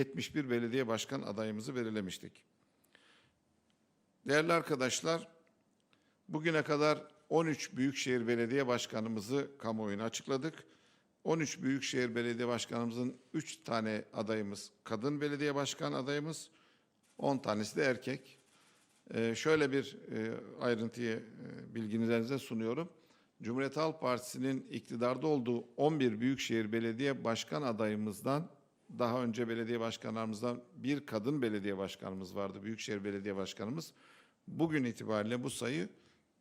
71 belediye başkan adayımızı belirlemiştik. Değerli arkadaşlar, bugüne kadar 13 büyükşehir belediye başkanımızı kamuoyuna açıkladık. 13 büyükşehir belediye başkanımızın 3 tane adayımız kadın belediye başkan adayımız, 10 tanesi de erkek. Ee, şöyle bir e, ayrıntıyı e, bilginize sunuyorum. Cumhuriyet Halk Partisi'nin iktidarda olduğu 11 büyükşehir belediye başkan adayımızdan daha önce belediye başkanlarımızdan bir kadın belediye başkanımız vardı, büyükşehir belediye başkanımız. Bugün itibariyle bu sayı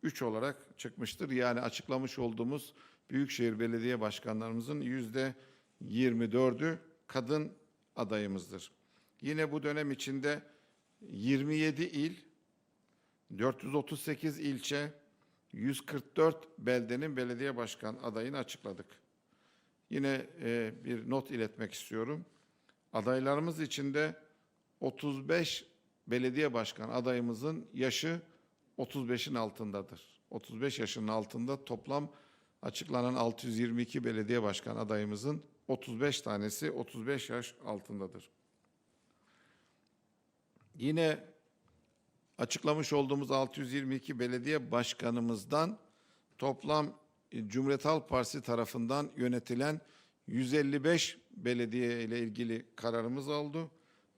3 olarak çıkmıştır. Yani açıklamış olduğumuz büyükşehir belediye başkanlarımızın yüzde 24'ü kadın adayımızdır. Yine bu dönem içinde 27 il, 438 ilçe, 144 beldenin belediye başkan adayını açıkladık. Yine e, bir not iletmek istiyorum. Adaylarımız içinde 35 belediye başkan adayımızın yaşı 35'in altındadır. 35 yaşının altında toplam açıklanan 622 belediye başkan adayımızın 35 tanesi 35 yaş altındadır. Yine açıklamış olduğumuz 622 belediye başkanımızdan toplam Cumhuriyet Halk Partisi tarafından yönetilen 155 belediye ile ilgili kararımız oldu.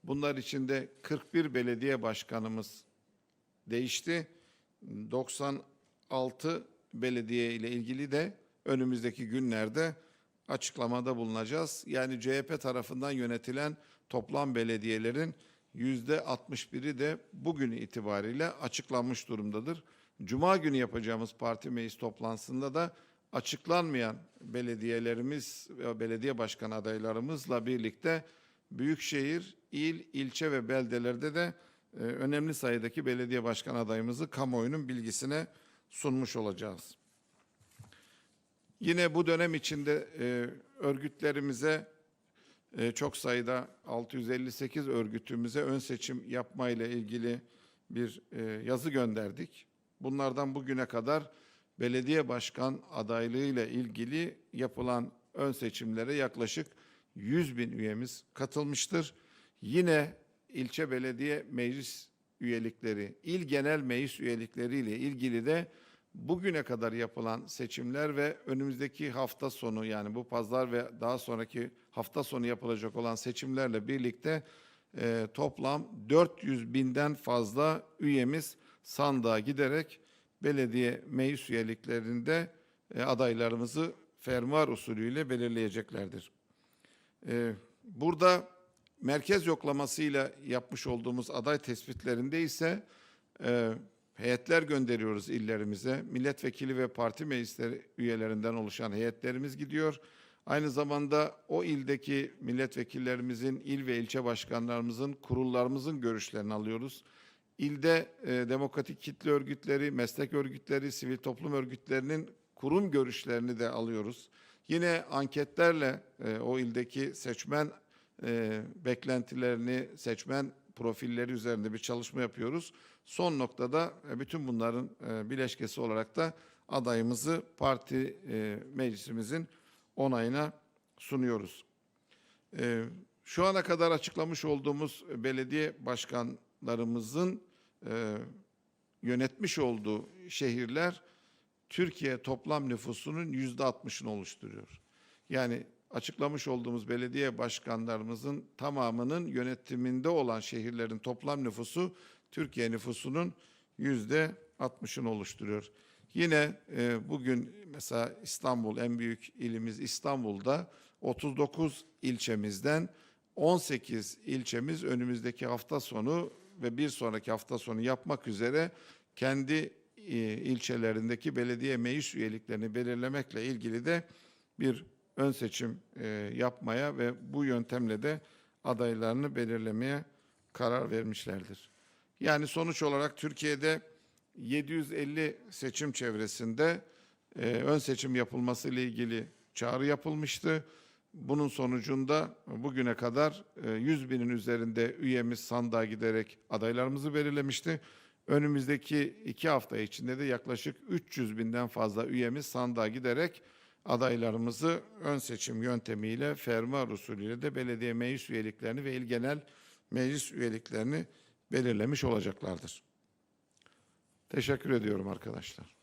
Bunlar içinde 41 belediye başkanımız değişti. 96 belediye ile ilgili de önümüzdeki günlerde açıklamada bulunacağız. Yani CHP tarafından yönetilen toplam belediyelerin yüzde 61'i de bugün itibariyle açıklanmış durumdadır. Cuma günü yapacağımız parti meclis toplantısında da açıklanmayan belediyelerimiz ve belediye başkan adaylarımızla birlikte büyükşehir, il, ilçe ve beldelerde de e, önemli sayıdaki belediye başkan adayımızı kamuoyunun bilgisine sunmuş olacağız. Yine bu dönem içinde e, örgütlerimize e, çok sayıda 658 örgütümüze ön seçim yapmayla ilgili bir yazı gönderdik. Bunlardan bugüne kadar belediye başkan adaylığıyla ilgili yapılan ön seçimlere yaklaşık 100 bin üyemiz katılmıştır. Yine ilçe belediye meclis üyelikleri, il genel meclis üyelikleriyle ilgili de bugüne kadar yapılan seçimler ve önümüzdeki hafta sonu yani bu pazar ve daha sonraki hafta sonu yapılacak olan seçimlerle birlikte e, toplam 400 binden fazla üyemiz sandığa giderek belediye meclis üyeliklerinde e, adaylarımızı fermuar usulüyle belirleyeceklerdir. E, burada merkez yoklamasıyla yapmış olduğumuz aday tespitlerinde ise e, heyetler gönderiyoruz illerimize. Milletvekili ve parti meclisleri üyelerinden oluşan heyetlerimiz gidiyor. Aynı zamanda o ildeki milletvekillerimizin, il ve ilçe başkanlarımızın, kurullarımızın görüşlerini alıyoruz. İlde e, demokratik kitle örgütleri, meslek örgütleri, sivil toplum örgütlerinin kurum görüşlerini de alıyoruz. Yine anketlerle e, o ildeki seçmen e, beklentilerini, seçmen profilleri üzerinde bir çalışma yapıyoruz. Son noktada e, bütün bunların e, bileşkesi olarak da adayımızı parti e, meclisimizin onayına sunuyoruz. E, şu ana kadar açıklamış olduğumuz belediye başkanlarımızın e, yönetmiş olduğu şehirler Türkiye toplam nüfusunun yüzde altmışını oluşturuyor. Yani açıklamış olduğumuz belediye başkanlarımızın tamamının yönetiminde olan şehirlerin toplam nüfusu Türkiye nüfusunun yüzde 60'ını oluşturuyor. Yine e, bugün mesela İstanbul en büyük ilimiz İstanbul'da 39 ilçemizden 18 ilçemiz önümüzdeki hafta sonu ve bir sonraki hafta sonu yapmak üzere kendi e, ilçelerindeki belediye meclis üyeliklerini belirlemekle ilgili de bir ön seçim e, yapmaya ve bu yöntemle de adaylarını belirlemeye karar vermişlerdir. Yani sonuç olarak Türkiye'de 750 seçim çevresinde e, ön seçim yapılması ile ilgili çağrı yapılmıştı. Bunun sonucunda bugüne kadar e, 100 binin üzerinde üyemiz sandığa giderek adaylarımızı belirlemişti. Önümüzdeki iki hafta içinde de yaklaşık 300 binden fazla üyemiz sandığa giderek adaylarımızı ön seçim yöntemiyle fermuar usulüyle de belediye meclis üyeliklerini ve il genel meclis üyeliklerini belirlemiş olacaklardır. Teşekkür ediyorum arkadaşlar.